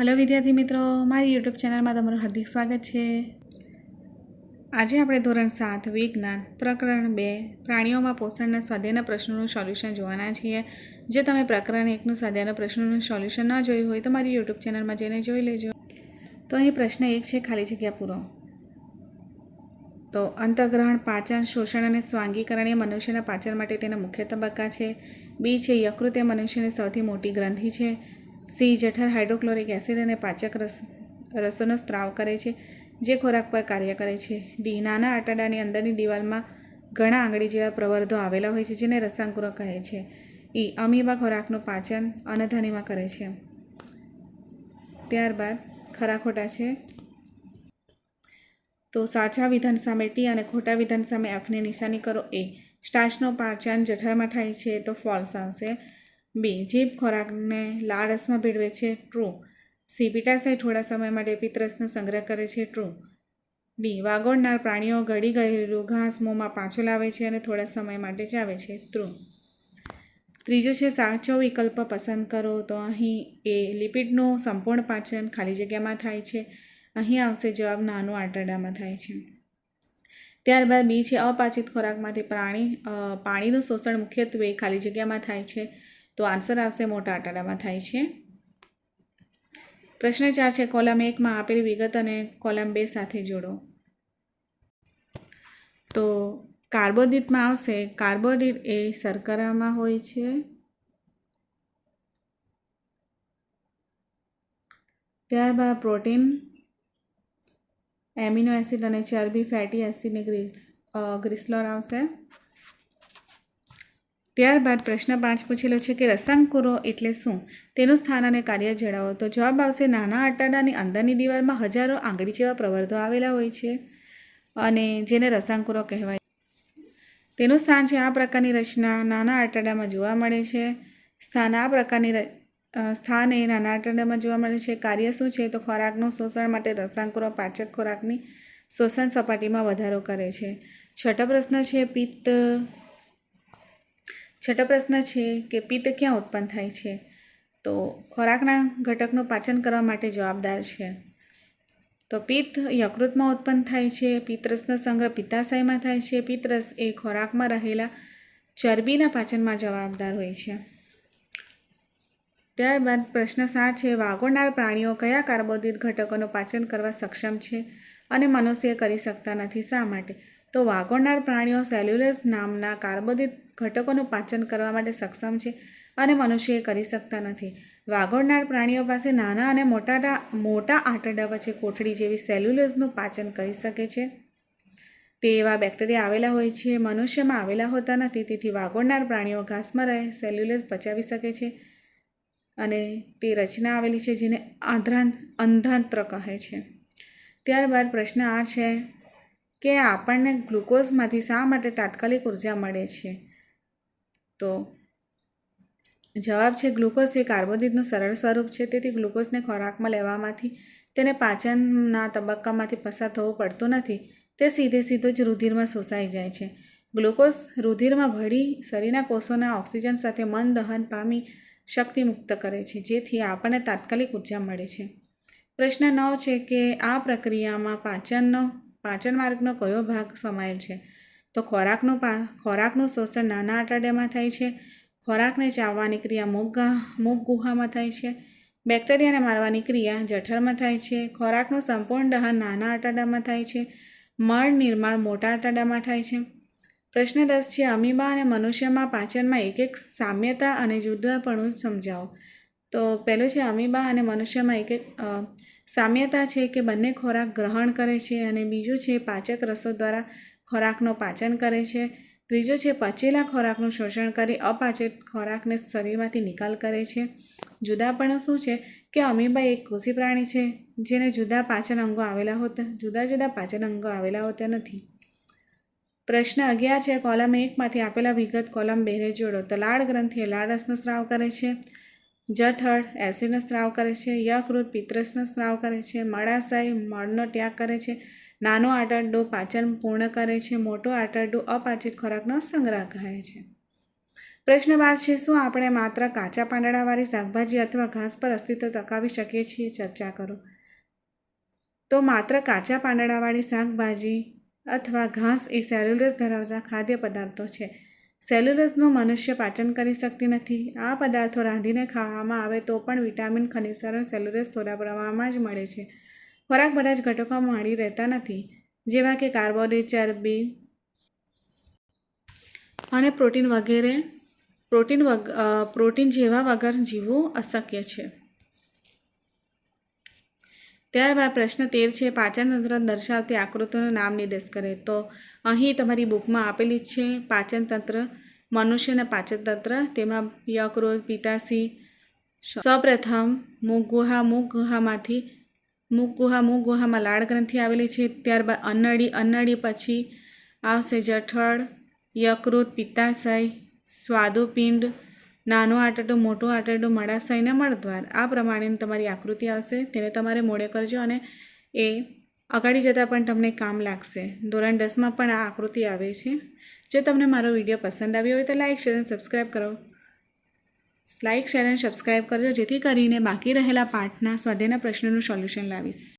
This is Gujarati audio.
હલો વિદ્યાર્થી મિત્રો, મારી યુટ્યુબ ચેનલમાં તમારું હાર્દિક સ્વાગત છે. આજે આપણે ધોરણ સાત, વિજ્ઞાન પ્રકરણ બે, પ્રાણીઓમાં પોષણના સ્વાધ્યાયના પ્રશ્નોનું સોલ્યુશન જોવાના છીએ. જે તમે પ્રકરણ એકનું સ્વાધ્યાયના પ્રશ્નોનું સોલ્યુશન ન જોયું હોય તો મારી યુટ્યુબ ચેનલમાં જઈને જોઈ લેજો. તો અહીં પ્રશ્ન એક છે, ખાલી જગ્યા પૂરો. તો અંતગ્રહણ, પાચન, શોષણ અને સ્વાંગીકરણ એ મનુષ્યના પાચન માટે તેના મુખ્ય તબક્કા છે. બી છે, યકૃત એ મનુષ્યની સૌથી મોટી ગ્રંથિ છે. સી જઠર હાઇડ્રોક્લોરિક એસિડ અને પાચક રસ, રસોનો સ્ત્રાવ કરે છે, જે ખોરાક પર કાર્ય કરે છે. ડી, નાના આંતરડાની અંદરની દિવાલમાં ઘણા આંગળી જેવા પ્રવર્ધો આવેલા હોય છે, જેને રસાંકુરો કહે છે. ઈ અમીબા ખોરાકનું પાચન અનધનીમાં કરે છે. ત્યારબાદ ખરા ખોટા છે. તો સાચા વિધાન સામે ટી અને ખોટા વિધાન સામે એફની નિશાની કરો. એ, સ્ટાર્ચનું પાચન જઠરમાં થાય છે તો ફોલ્સ આવશે. બી જીભ ખોરાકને લાળ રસમાં ભેળવે છે. ટ્રુ. સી પીટાશય થોડા સમય માટે પિત્તરસનો સંગ્રહ કરે છે. ટ્રુ. ડી વાગોળનાર પ્રાણીઓ ગળી ગયેલું ઘાસ મોંમાં પાછું લાવે છે અને થોડા સમય માટે ચાવે છે. ટ્રુ. ત્રીજો છે, સાચો વિકલ્પ પસંદ કરો. તો અહીં એ લિપિડનું સંપૂર્ણ પાચન ખાલી જગ્યામાં થાય છે. અહીં આવશે જવાબ નાનું આંટરડામાં થાય છે. ત્યારબાદ બી છે, અપાચિત ખોરાકમાંથી પ્રાણી પાણીનું શોષણ મુખ્યત્વે ખાલી જગ્યામાં થાય છે. તો આન્સર આવશે મોટા આટાડામાં થાય છે. પ્રશ્ન ચાર છે, કોલમ એકમાં આપેલી વિગત અને કોલમ બે સાથે જોડો. તો કાર્બોદિતમાં આવશે, કાર્બોદિત એ શર્કરામાં હોય છે. ત્યારબાદ પ્રોટીન, એમિનો એસિડ અને ચરબી, ફેટી એસિડની ગ્રીસ ગ્રીસલોર આવશે. ત્યારબાદ પ્રશ્ન પાંચ પૂછેલો છે કે રસાંકુરો એટલે શું? તેનું સ્થાન અને કાર્ય જણાવો. તો જવાબ આવશે, નાના આટાડાની અંદરની દિવાલમાં હજારો આંગળી જેવા પ્રવર્ધો આવેલા હોય છે અને જેને રસાંકુરો કહેવાય. તેનું સ્થાન છે આ પ્રકારની રચના નાના આટાડામાં જોવા મળે છે. સ્થાન આ પ્રકારની સ્થાન એ નાના આંતરડામાં જોવા મળે છે. કાર્ય શું છે? તો ખોરાકનું શોષણ માટે રસાંકુરો પાચક ખોરાકની શોષણ સપાટીમાં વધારો કરે છે. છઠ્ઠો પ્રશ્ન છે, પિત્ત છઠ્ઠો પ્રશ્ન છે કે પિત્ત ક્યાં ઉત્પન્ન થાય છે? તો ખોરાકના ઘટકનું પાચન કરવા માટે જવાબદાર છે. તો પિત્ત યકૃતમાં ઉત્પન્ન થાય છે, પિત્તરસનો સંગ્રહ પિત્તાશયમાં થાય છે, પિત્તરસ એ ખોરાકમાં રહેલા ચરબીના પાચનમાં જવાબદાર હોય છે. ત્યારબાદ પ્રશ્ન સાત છે વાગોળનાર પ્રાણીઓ કયા કાર્બોદિત ઘટકોનું પાચન કરવા સક્ષમ છે અને મનુષ્ય કરી શકતા નથી શા માટે? તો વાગોળનાર પ્રાણીઓ સેલ્યુલસ નામના કાર્બોદિત ઘટકોનું પાચન કરવા માટે સક્ષમ છે અને મનુષ્ય એ કરી શકતા નથી. વાગોળનાર પ્રાણીઓ પાસે નાના અને મોટા મોટા આંટરડા વચ્ચે કોઠડી જેવી સેલ્યુલોઝનું પાચન કરી શકે છે. તે એવા બેક્ટેરિયા આવેલા હોય છે, મનુષ્યમાં આવેલા હોતા નથી, તેથી વાગોળનાર પ્રાણીઓ ઘાસમાં રહે, સેલ્યુલોઝ પચાવી શકે છે અને તે રચના આવેલી છે જેને આંધ્રાંત, અંધાંત્ર કહે છે. ત્યારબાદ પ્રશ્ન આ છે કે આપણને ગ્લુકોઝમાંથી શા માટે તાત્કાલિક ઊર્જા મળે છે? તો જવાબ છે ગ્લુકોઝ એ કાર્બોદિતનું સરળ સ્વરૂપ છે. તેથી ગ્લુકોઝને ખોરાકમાં લેવામાંથી તેને પાચનના તબક્કામાંથી પસાર થવું પડતું નથી. તે સીધે સીધો જ રુધિરમાં શોષાઈ જાય છે. ગ્લુકોઝ રુધિરમાં ભળી શરીરના કોષોના ઓક્સિજન સાથે મન, દહન, પામી શક્તિ મુક્ત કરે છે, જેથી આપણને તાત્કાલિક ઊર્જા મળે છે. પ્રશ્ન નવ છે કે આ પ્રક્રિયામાં પાચનનો, પાચન માર્ગનો કયો ભાગ સમાયેલ છે? તો ખોરાકનું પા, ખોરાકનું શોષણ નાના આંતરડામાં થાય છે. ખોરાકને ચાવવાની ક્રિયા મુખ મુખ ગુહામાં થાય છે. બેક્ટેરિયાને મારવાની ક્રિયા જઠરમાં થાય છે. ખોરાકનું સંપૂર્ણ દહન નાના આંતરડામાં થાય છે. મળ નિર્માણ મોટા આંતરડામાં થાય છે. પ્રશ્ન દસ છે, અમીબા અને મનુષ્યમાં પાચનમાં એક એક સામ્યતા અને જુદાપણું સમજાવો. તો પહેલું છે, અમીબા અને મનુષ્યમાં એક એક સામ્યતા છે કે બંને ખોરાક ગ્રહણ કરે છે અને બીજું છે, પાચક રસો દ્વારા ખોરાકનું પાચન કરે છે. ત્રીજો છે, પચેલા ખોરાકનું શોષણ કરી અપાચિત ખોરાકને શરીરમાંથી નિકાલ કરે છે. જુદાપણું શું છે કે અમીબા એક કૃષિ પ્રાણી છે, જેને જુદા પાચન અંગો આવેલા હોતા, જુદા જુદા પાચન અંગો આવેલા હોતા નથી. પ્રશ્ન અગિયાર છે, કોલમ એકમાંથી આપેલા વિગત કોલમ બેને જોડો. તો લાળ ગ્રંથિ એ લાળ સ્ત્રાવ કરે છે, જઠળ એસિડનો સ્ત્રાવ કરે છે, યકૃત પિત્તરસનો સ્ત્રાવ કરે છે મળાશય મળનો ત્યાગ કરે છે નાનું આંતરડું પાચન પૂર્ણ કરે છે, મોટું આંતરડું અપાચિત ખોરાકનો સંગ્રહ કહે છે. પ્રશ્ન બાર છે, શું આપણે માત્ર કાચા પાંદડાવાળી શાકભાજી અથવા ઘાસ પર અસ્તિત્વ ટકાવી શકીએ છીએ? ચર્ચા કરો. તો માત્ર કાચા પાંદડાવાળી શાકભાજી અથવા ઘાસ એ સેલ્યુલસ ધરાવતા ખાદ્ય પદાર્થો છે. સેલ્યુલસનું મનુષ્ય પાચન કરી શકતી નથી. આ પદાર્થો રાંધીને ખાવામાં આવે તો પણ વિટામિન ખનિજસારો સેલ્યુલસ થોડા પ્રમાણમાં જ મળે છે. ખોરાક બધા જ ઘટકો મળી રહેતા નથી, જેવા કે કાર્બોહાઈડ્રેટ ચરબી અને પ્રોટીન વગેરે. પ્રોટીન વગ પ્રોટીન જેવા વગર જીવવું અશક્ય છે. ત્યારબાદ પ્રશ્ન તેર છે, પાચન તંત્ર દર્શાવતી આકૃતિનું નામ નિર્દેશ કરે. તો અહીં તમારી બુકમાં આપેલી છે, પાચન તંત્ર મનુષ્યના પાચન તંત્ર. તેમાં યકૃત પિતાશી સૌપ્રથમ મુખ ગુહા મુખ ગુહામાંથી ગુહા મુખ ગુહામાં લાળ ગ્રંથિ આવેલી છે. ત્યારબાદ અન્નળી અન્નળી પછી આવશે જઠળ, યકૃત, પિત્તાશય, સ્વાદુપિંડ, નાનું આંતરડું મોટું આંતરડું મળાશય અને મળદ્વાર. આ પ્રમાણેની તમારી આકૃતિ આવશે. તેને તમારે મોડે કરજો અને એ અગાડી જતાં પણ તમને કામ લાગશે. ધોરણ દસમાં પણ આ આકૃતિ આવે છે. જો તમને મારો વીડિયો પસંદ આવ્યો હોય તો લાઇક શેર અને સબસ્ક્રાઈબ કરો. લાઇક શેર અને સબસ્ક્રાઈબ કરજો જેથી કરીને બાકી રહેલા પાઠના સ્વાધ્યાયના પ્રશ્નોનું સોલ્યુશન લાવીશ.